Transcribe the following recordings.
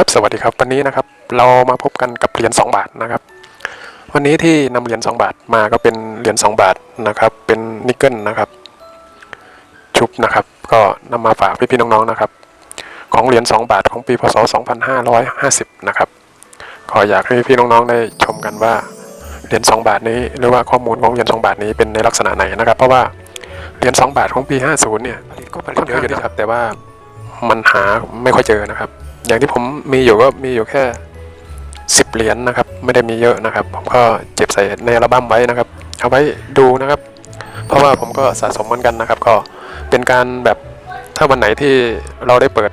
ครับ สวัสดีครับ วันนี้นะครับ เรามาพบกันกับเหรียญ2บาทนะครับ วันนี้ที่นำเหรียญ2บาทมาก็เป็นเหรียญ2บาทนะครับ เป็นนิกเกิลนะครับ ชุบนะครับ ก็นำมาฝากพี่ๆน้องๆนะครับ ของเหรียญ2บาทของปีพศ 2550 นะครับ ขออยากให้พี่ๆน้องๆได้ชมกันว่าเหรียญ2บาทนี้หรือว่าข้อมูลของเหรียญ2บาทนี้เป็นในลักษณะไหนนะครับ เพราะว่าเหรียญ2บาทของปี 50 เนี่ยผลิตก็ผลิตเยอะอยู่นะครับ แต่ว่ามันหาไม่ค่อยเจอนะครับ อย่างที่ผมมีอยู่ก็มีอยู่แค่10เหรียญนะครับ ไม่ได้มีเยอะนะครับ ผมก็เก็บใส่ในอัลบั้มไว้นะครับ เอาไว้ดูนะครับ เพราะว่าผมก็สะสมเหมือนกันนะครับ ก็เป็นการแบบถ้าวันไหนที่เราได้เปิด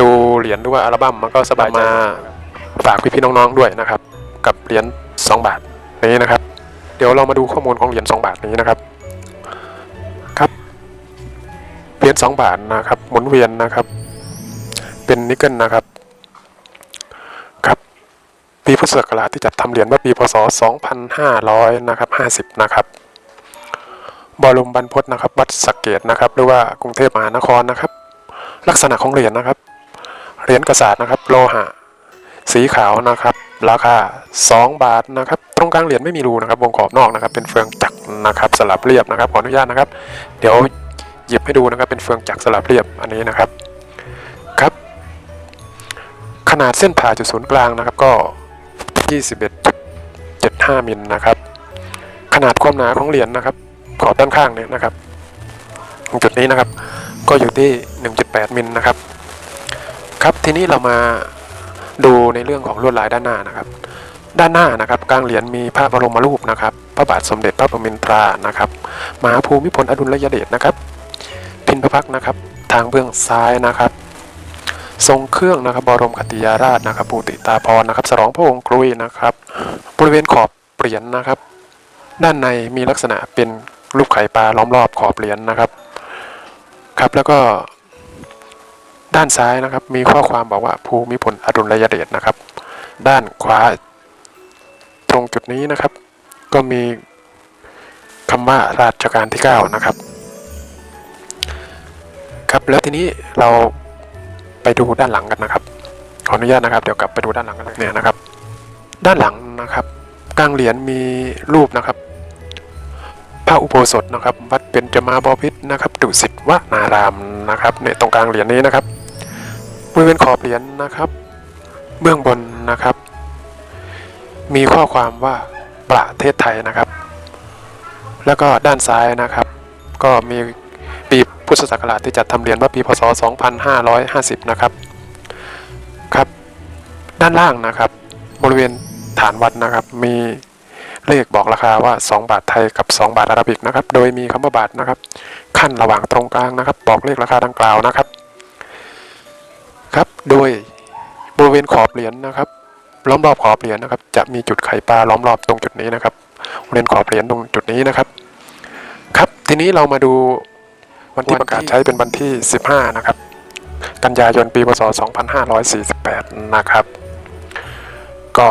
ดูเหรียญหรือว่าอัลบั้มมันก็สบายมาฝากพี่ๆน้องๆด้วยนะครับ กับเหรียญ2 บาทนี้นะครับ เดี๋ยวเรามาดูข้อมูลของเหรียญ2 บาทนี้นะครับครับเหรียญ2บาทนะครับหมุนเวียนนะครับ เป็นนิกเกิลนะครับ ปีพุทธศักราชที่จัดทำเหรียญเมื่อปีพศ 2500นะครับ50 นะครับบรมบรรพตนะครับวัดสักเกตนะครับ หรือว่ากรุงเทพมหานครนะครับ ลักษณะของเหรียญนะครับ เหรียญกระสานะครับ โลหะ สีขาวนะครับ ราคา 2 บาทนะครับ ตรงกลางเหรียญไม่มีรูนะครับ วงขอบนอกนะครับ เป็นเฟืองจักรนะครับ สลับเรียบนะครับ ขออนุญาตนะครับ เดี๋ยวหยิบให้ดูนะครับ เป็นเฟืองจักรสลับเรียบอันนี้นะครับ ครับ ขนาดเส้นผ่าจุดศูนย์กลางนะครับ ก็ 21.75 มิลนะครับ ขนาดความหนาของเหรียญนะครับ ขอบด้านข้างเนี่ยนะครับตรงจุดนี้นะครับ ก็อยู่ที่ 1.8 มิลนะครับ ครับทีนี้เรามาดูในเรื่องของลวดลายด้านหน้านะครับ ด้านหน้านะครับกลางเหรียญมีพระบรมรูปนะครับ พระบาทสมเด็จพระปรมินทรานะครับมหาภูมิพลอดุลยเดชนะครับ พินพระพักนะครับ ทางเบื้องซ้ายนะครับ ทรงเครื่องนะครับบรมคติยาราชนะครับปูติตาพรนะครับสรองพระองค์กรุยนะครับ บริเวณขอบเหรียญนะครับ ด้านในมีลักษณะเป็นรูปไข่ปลาล้อมรอบขอบเหรียญนะครับ ครับแล้วก็ด้านซ้ายนะครับ มีข้อความบอกว่าภูมิพลอดุลยเดชนะครับ ด้านขวาตรงจุดนี้นะครับ ก็มีคำว่าราชการที่ 9 นะครับ ครับแล้วทีนี้เรา ไปดูด้านหลังกันนะครับ ขออนุญาตนะครับ เดี๋ยวกลับไปดูด้านหลังกันเลยเนี่ยนะครับ ด้านหลังนะครับกลางเหรียญมีรูปนะครับพระอุโบสถนะครับ วัดเป็นจมาบพิษนะครับดุสิตวนารามนะครับเนี่ยตรงกลางเหรียญนี้นะครับบริเวณขอบเหรียญนะครับ เบื้องบนนะครับ มีข้อความว่าประเทศไทยนะครับ แล้วก็ด้านซ้ายนะครับ ก็มี พุทธศักราชที่จัดทำเหรียญว่าปีพศ 2550 นะครับครับ ด้านล่างนะครับ บริเวณฐานวัดนะครับ มีเลขบอกราคาว่า 2 บาทไทยกับ 2 บาทอาราบิกนะครับ โดยมีคำว่าบาทนะครับ ขั้นระหว่างตรงกลางนะครับ บอกเลขราคาดังกล่าวนะครับ ครับ โดยบริเวณขอบเหรียญนะครับ ล้อมรอบขอบเหรียญนะครับ จะมีจุดไข่ปลาล้อมรอบตรงจุดนี้นะครับบริเวณขอบเหรียญตรงจุดนี้นะครับ ครับ ทีนี้เรามาดู วันที่ประกาศใช้เป็นวันที่ 15 นะครับ กันยายนปีพศ 2548 นะครับ ก็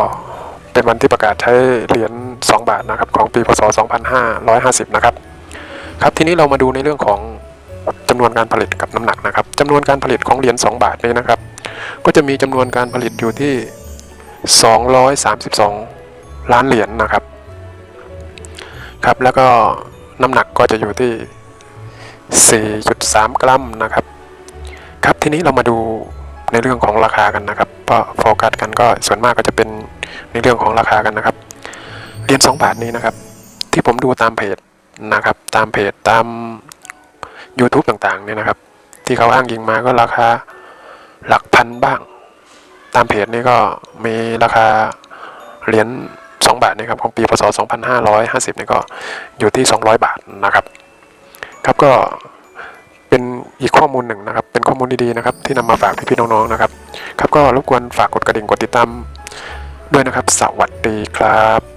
เป็นวันที่ประกาศใช้เหรียญ 2 บาทนะครับของปีพศ 2550 นะครับ ครับทีนี้เรามาดูในเรื่องของจำนวนการผลิตกับน้ำหนักนะครับจำนวนการผลิตของเหรียญ 2 บาทนี้นะครับ ก็จะมีจำนวนการผลิตอยู่ที่ 232 ล้านเหรียญนะครับ ครับแล้วก็น้ำหนักก็จะอยู่ที่ 4.3 กรัมนะครับ ครับทีนี้เรามาดูในเรื่องของราคากันนะครับก็โฟกัสกันก็ส่วนมากก็จะเป็นในเรื่องของราคากันนะครับเหรียญ2บาทนี้นะครับ ที่ผมดูตามเพจนะครับ ตามเพจตาม YouTube ต่างๆเนี่ยนะครับ ที่เขาอ้างยิงมาก็ราคาหลักพันบ้าง ตามเพจนี้ก็มีราคาเหรียญ2บาทนะครับของปีพศ2550นี่ก็อยู่ที่ 200 บาทนะครับ ครับก็เป็นอีกข้อมูลหนึ่งนะครับ เป็นข้อมูลดีๆนะครับ ที่นำมาฝากพี่ๆน้องๆนะครับ ครับก็รบกวนฝากกดกระดิ่งกดติดตามด้วยนะครับ สวัสดีครับ